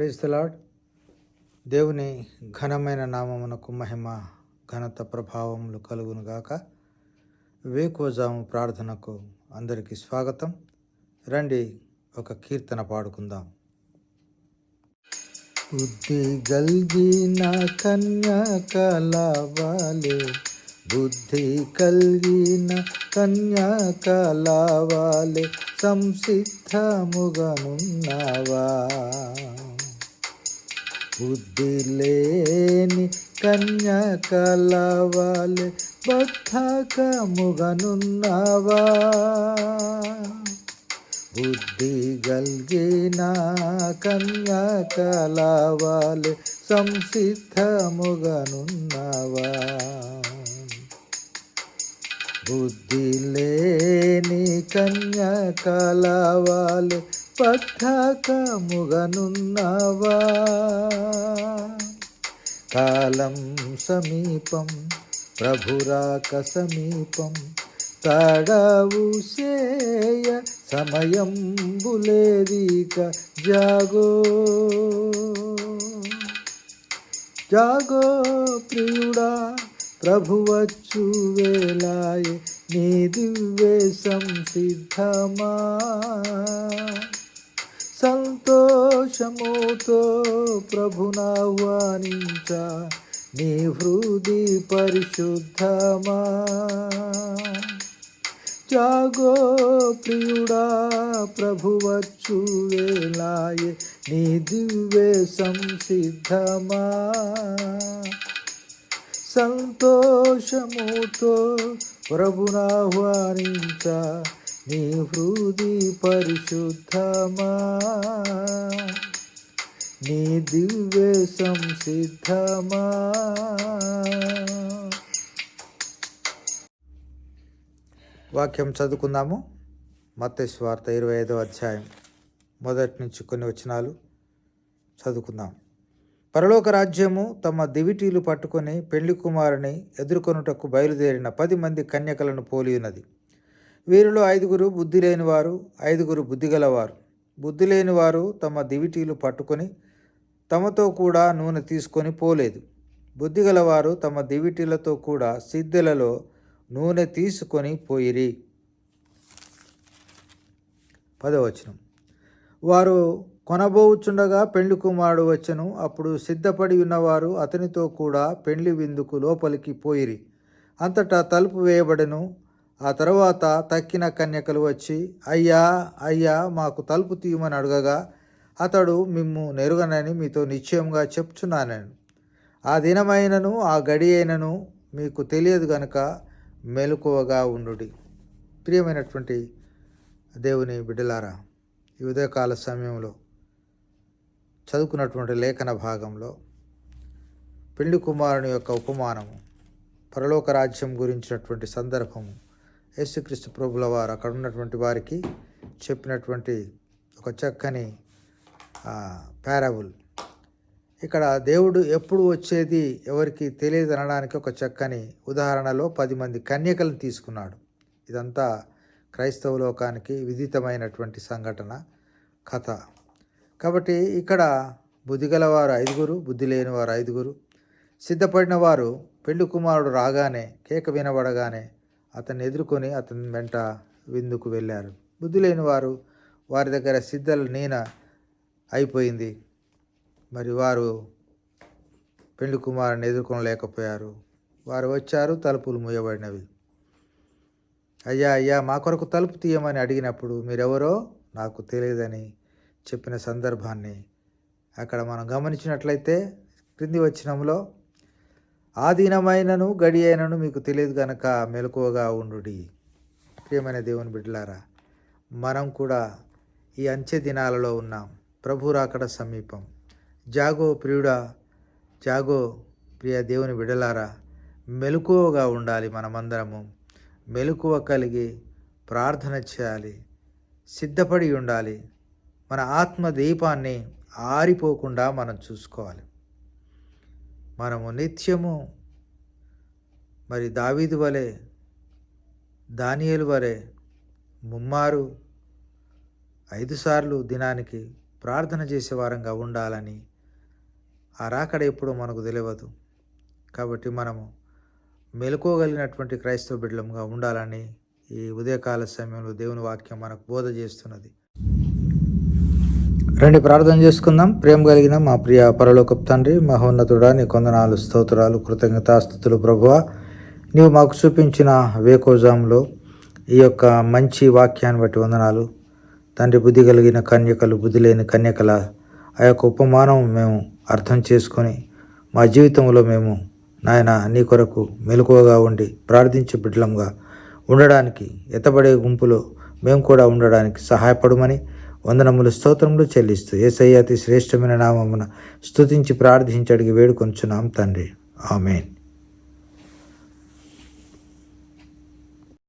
Praise తలాడ్ దేవుని ఘనమైన నామమునకు మహిమ ఘనత ప్రభావములు కలుగునుగాక వేకోజాము ప్రార్థనకు అందరికీ స్వాగతం. రండి ఒక కీర్తన పాడుకుందాం. బుద్ధి గల్గిన కన్యాకలావాలే బుద్ధి కలిగిన కన్యాకలావాలే సంసిద్ధముగనున్నావా? బుద్ధి లేని కన్య కలవాలి బద్ధకముగనున్నావా? బుద్ధి గల్గిన కన్య కలవాలి సంసిద్ధముగనున్నావా? బుద్ధి లేని కన్య కలవాలి పథకముగనున్నావా కాలం సమీపం ప్రభురాక సమీపం తడవు సేయ సమయం బులేదిక జాగో. జాగో ప్రియుడా ప్రభువచ్చు వేలాయ నీ దివ్య సంసిద్ధమా? సంతోషముతో ప్రభునాహ్వానించ నీ హృది పరిశుద్ధమా. జాగో ప్రియుడా ప్రభువచ్చు వేలాయే నీ దివ్య సంసిద్ధమా. సంతోషముతో ప్రభునాహ్వానించ నీ హృది పరిశుద్ధమా. నీ దివ్య సంసిద్ధమా? వాక్యం చదువుకుందాము. మత్స్వార్త ఇరవై ఐదో అధ్యాయం. మొదటి నుంచి కొన్ని వచనాలు చదువుకుందాం. పరలోక రాజ్యము తమ దివిటీలు పట్టుకొని పెళ్ళి కుమారుని ఎదుర్కొనుటకు బయలుదేరిన పది మంది కన్యకలను పోలి ఉన్నది వీరిలో ఐదుగురు బుద్ధి లేనివారు ఐదుగురు బుద్ధిగలవారు బుద్ధి లేనివారు తమ దివిటీలు పట్టుకొని తమతో కూడా నూనె తీసుకొని పోలేదు. బుద్ధిగలవారు తమ దివిటీలతో కూడా సిద్ధెలలో నూనె తీసుకొని పోయిరి. పదవచనం. వారు కొనబోచుండగా పెండ్లి కుమారుడు వచ్చను. అప్పుడు సిద్ధపడి ఉన్నవారు అతనితో కూడా పెండ్లి విందుకు లోపలికి పోయిరి. అంతటా తలుపు వేయబడెను. ఆ తర్వాత తక్కిన కన్యకలు వచ్చి అయ్యా అయ్యా మాకు తలుపు తీయమని అడగగా అతడు మిమ్ము నెరుగనని మీతో నిశ్చయంగా చెప్తున్నానని ఆ దినమైనను ఆ గడి అయినను మీకు తెలియదు గనక మెలకువగా ఉండుడి. ప్రియమైనటువంటి దేవుని బిడ్డలారా ఈ ఉదయకాల సమయంలో చదువుకున్నటువంటి లేఖన భాగంలో పెళ్ళి కుమారుని యొక్క ఉపమానము పరలోక రాజ్యం గురించినటువంటి సందర్భము యేసుక్రీస్తు ప్రభుల వారు అక్కడ ఉన్నటువంటి వారికి చెప్పినటువంటి ఒక చక్కని పారాబుల్. ఇక్కడ దేవుడు ఎప్పుడు వచ్చేది ఎవరికి తెలియదు అనడానికి ఒక చక్కని ఉదాహరణలో పది మంది కన్యకలను తీసుకున్నాడు. ఇదంతా క్రైస్తవ లోకానికి విదితమైనటువంటి సంఘటన కథ. కాబట్టి ఇక్కడ బుద్ధిగలవారు ఐదుగురు బుద్ధి లేనివారు ఐదుగురు. సిద్ధపడిన వారు పెళ్ళి కుమారుడు రాగానే కేక వినబడగానే అతన్ని ఎదుర్కొని అతని వెంట విందుకు వెళ్ళారు. బుద్ధి లేని వారు వారి దగ్గర సిద్ధల నీన అయిపోయింది. మరి వారు పెళ్ళి కుమారుని ఎదుర్కొనలేకపోయారు. వారు వచ్చారు తలుపులు మూయబడినవి. అయ్యా అయ్యా మా కొరకు తలుపు తీయమని అడిగినప్పుడు మీరెవరో నాకు తెలియదని చెప్పిన సందర్భాన్ని అక్కడ మనం గమనించినట్లయితే క్రింది వచ్చినంలో ఆధీనమైనను గడి అయినను మీకు తెలియదు కనుక మెలకువగా ఉండు ప్రియమైన దేవుని బిడ్డలారా మనం కూడా ఈ అంచె దినాలలో ఉన్నాం. ప్రభు రాకడ సమీపం. జాగో ప్రియుడా జాగో ప్రియ దేవుని విడలారా మెలకువగా ఉండాలి మనమందరము. మెలకువ కలిగి ప్రార్థన చేయాలి. సిద్ధపడి ఉండాలి. మన ఆత్మ దీపాన్ని ఆరిపోకుండా మనం చూసుకోవాలి. మనము నిత్యము మరి దావీదు వలె దానియలు వలె ముమ్మారు ఐదు సార్లు దినానికి ప్రార్థన చేసే వారంగా ఉండాలని ఆ రాకడ ఎప్పుడో మనకు తెలియదు. కాబట్టి మనము మెలుకోగలిగినటువంటి క్రైస్తవ బిడ్డలంగా ఉండాలని ఈ ఉదయకాల సమయంలో దేవుని వాక్యం మనకు బోధ చేస్తున్నది. రండి ప్రార్థన చేసుకుందాం. ప్రేమ కలిగిన మా ప్రియ పరలోకపు తండ్రి మహోన్నతుడా నీ కొందనాలు స్తోత్రాలు కృతజ్ఞతాస్థుతులు ప్రభువ నీవు మాకు చూపించిన వేకోజాంలో ఈ యొక్క మంచి వాక్యాన్ని బట్టి వందనాలు. తండ్రి బుద్ధి కలిగిన కన్యకలు బుద్ధి లేని కన్యకల ఆ యొక్క ఉపమానం మేము అర్థం చేసుకొని మా జీవితంలో మేము నాయన నీ కొరకు మెలకువగా ఉండి ప్రార్థించే బిడ్డలంగా ఉండడానికి ఎత్తబడే గుంపులో మేము కూడా ఉండడానికి సహాయపడమని వందనములు స్తోత్రములు చెల్లిస్తూ ఏసయ్య అతి శ్రేష్టమైన నామమున స్తుతించి ప్రార్థించడికి వేడుకొంచున్నాం తండ్రి. ఆమెన్.